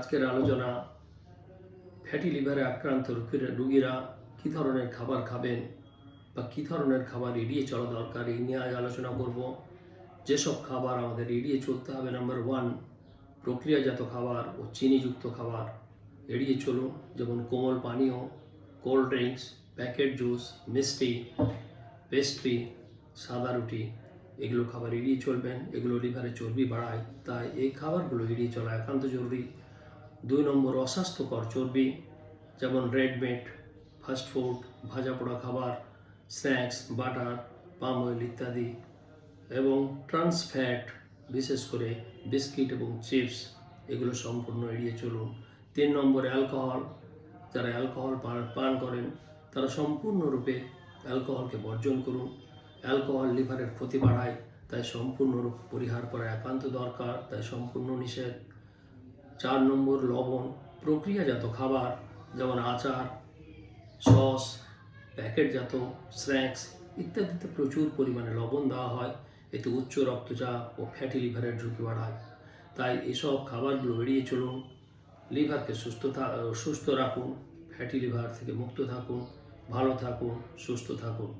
আজকের আলোচনা ফ্যাটি লিভারে আক্রান্ত রোগীরা- কী ধরনের খাবার খাবেন বা কী ধরনের খাবার এড়িয়ে চলা দরকার এই নিয়ে আজ আলোচনা করব। যেসব খাবার আমাদের এড়িয়ে চলতে হবে নাম্বার ওয়ান প্রক্রিয়াজাত খাবার ও চিনিযুক্ত খাবার এড়িয়ে চলুন, যেমন কোমল পানীয় কোল্ড ড্রিঙ্কস প্যাকেট জুস মিষ্টি পেস্ট্রি সাদা রুটি, এগুলো খাবার এড়িয়ে চলবেন, এগুলো লিভারে চর্বি বাড়ায়, তাই এই খাবারগুলো এড়িয়ে চলা একান্ত জরুরি। দুই নম্বর অস্বাস্থ্যকর চর্বি, যেমন রেড মিট ফাস্ট ফুড ভাজা পোড়া খাবার স্ন্যাক্স বাটার পাম অয়েল ইত্যাদি এবং ট্রান্স ফ্যাট বিশেষ করে বিস্কিট এবং চিপস এগুলো সম্পূর্ণ এড়িয়ে চলুন। তিন নম্বরে অ্যালকোহল যারা অ্যালকোহল পান করেন, তারা সম্পূর্ণরূপে অ্যালকোহলকে বর্জন করুন। অ্যালকোহল লিভারের ক্ষতি বাড়ায়, তাই সম্পূর্ণরূপ পরিহার করা একান্ত দরকার, তাই সম্পূর্ণ নিষেধ। চার নম্বর লবণ, প্রক্রিয়াজাত খাবার যেমন আচার, সস, প্যাকেটজাত স্ন্যাক্স ইত্যাদিতে প্রচুর পরিমাণে লবণ দেওয়া হয়। এতে উচ্চ রক্তচাপ ও ফ্যাটি লিভারের ঝুঁকি বাড়ায়। তাই এসব খাবারগুলো এড়িয়ে চলুন। লিভারকে সুস্থ সুস্থ রাখুন, ফ্যাটি লিভার থেকে মুক্ত থাকুন, ভালো থাকুন, সুস্থ থাকুন।